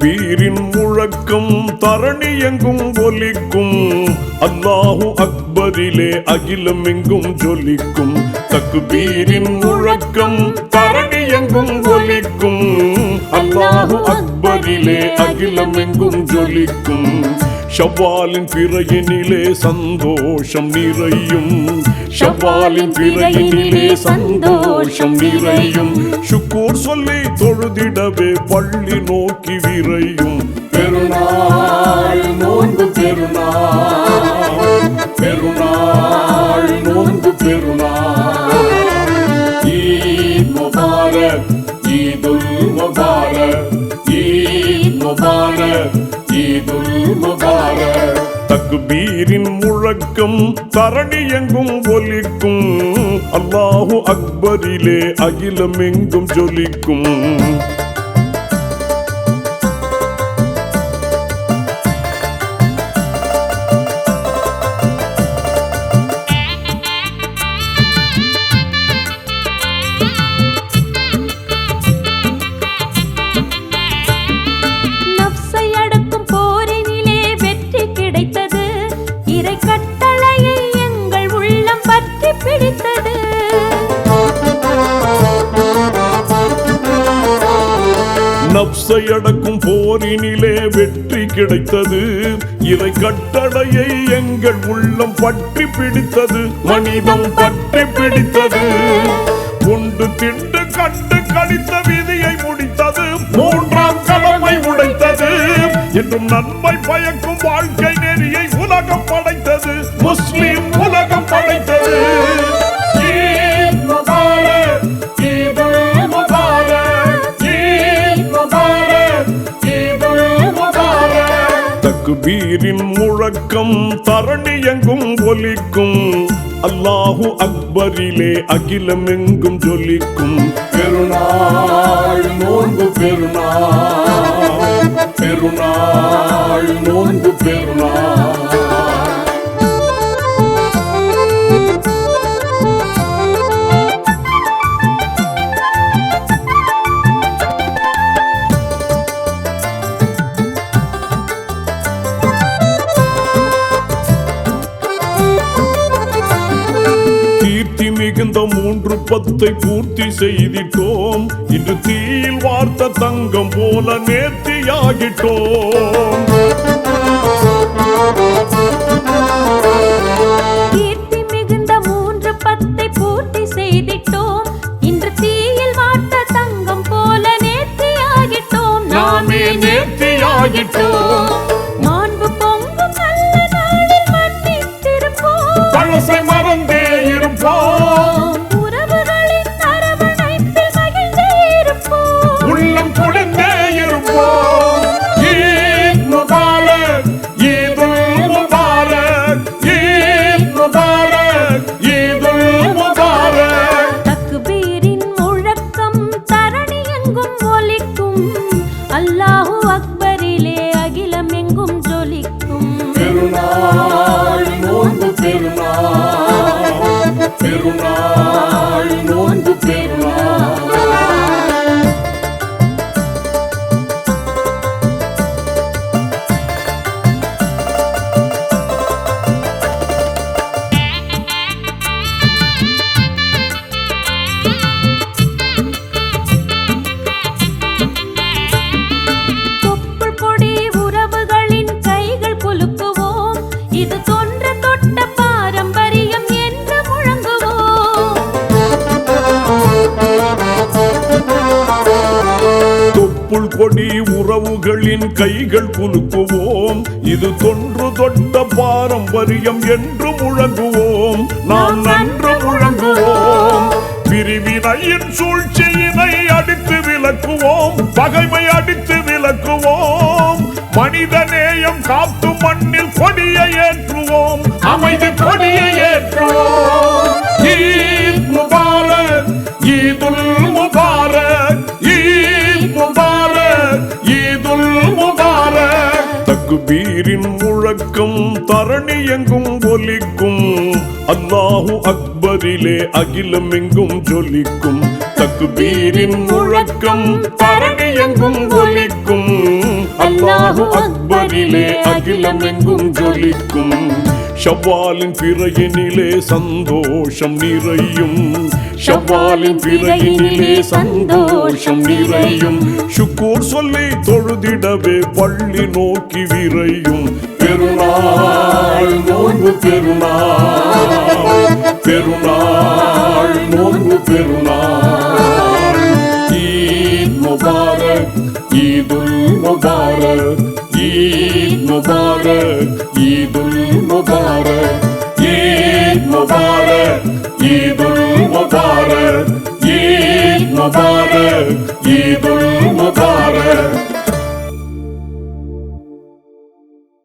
தக்குபீரின் முழக்கம் தரணி எங்கும் ஒலிக்கும். அல்லாஹு அக்பரிலே அகிலம் எங்கும் ஜொலிக்கும் தக்குபீரின் முழக்கம் தரணி எங்கும் ஒலிக்கும். அல்லாஹு பிறையினிலே அகிலம் எங்கும் ஜொலிக்கும். ஷவ்வாலின் பிறையினிலே சந்தோஷம் நிறையும். ஷவ்வாலின் பிறையினிலே சந்தோஷம் நிறையும். சுக்கூர் சொல்லி தொழுதிடவே பள்ளி நோக்கி விரையும். பெருநாள் நோன்பு பெருநாள். தக்பீரின் முழக்கம் தரணி எங்கும் ஒலிக்கும். அல்லாஹு அக்பரிலே அகிலம் எங்கும் ஜொலிக்கும். நப்சை அடக்கும் போரினிலே வெற்றி கிடைத்தது. இறை கட்டளையை எங்கள் உள்ளம் பற்றி பிடித்தது. மனிதம் பற்றி பிடித்தது. கொண்டு திண்டு கண்டு கழித்த விதியை முடித்தது. மூன்றாம் கடமை உடைத்தது. என்றும் நன்மை பயக்கும் வாழ்க்கை நெறியை உலகம் படைத்தது. முஸ்லிம் தக்பீரின் முழக்கம். தரணியங்கும் ஒலிக்கும். அல்லாஹு அக்பரிலே அகிலமெங்கும் ஜொலிக்கும். பெருநாள் நோன்பு பெருநாள். பெருநாள் நோன்பு பெருநாள். மிகுந்த மூன்று பத்தை பூர்த்தி செய்திட்டோம். இன்று தீயில் வார்த்த தங்கம் போல நேர்த்தியாகிட்டோம். கீர்த்தி அல்லாஹு அக்பரிலே அகிலம் எங்கும் ஜொலிக்கும். பெருநாள் நோன்பு பெருநாள் இது தொன்ற தொட்ட பாரம்பரியம் என்று முழங்குவோம். தொப்புள் கொடி உறவுகளின் கைகள் குலுக்குவோம். இது தொன்று தொட்ட பாரம்பரியம் என்று முழங்குவோம். நாம் நன்று முழங்குவோம். பிரிவினையின் சூழ்ச்சியினை அடித்து விலக்குவோம் பகைமை அடித்து விலக்குவோம் மனித நேயம் காத்து மண்ணில் கொடியை ஏற்றுவோம். அமைதி கொடியை ஏற்றுவோம். ஈத் முபாரக் ஈதுல் முபாரக் ஈத் முபாரக் ஈதுல் முபாரக். தக்பீரின் முழக்கம் தரணி எங்கும் ஒலிக்கும். அல்லாஹு அக்பரிலே அகிலம் எங்கும் ஜொலிக்கும். தக்பீரின் முழக்கம் தரணி எங்கும் ஒலிக்கும். அல்லாஹு அக்பரிலே அகிலம் எங்கும் ஜொலிக்கும். ஷவ்வாலின் பிறையினிலே சந்தோஷம் நிறையும். ஷவ்வாலின் பிறையினிலே சந்தோஷம் நிறையும். சுக்கூர் சொல்லி தொழுதிடவே பள்ளி நோக்கி விரையும். பெருநாள் நோன்பு பெருநாள். பெருநாள் நோன்பு பெருநாள். ஈத் முபாரக் ஈதுல் முபாரக் ஈத் முபாரக் ஈதுல் முபாரக் ஈத் முபாரக் ஈதுல் முபாரக் ஈத் முபாரக் ஈதுல் முபாரக்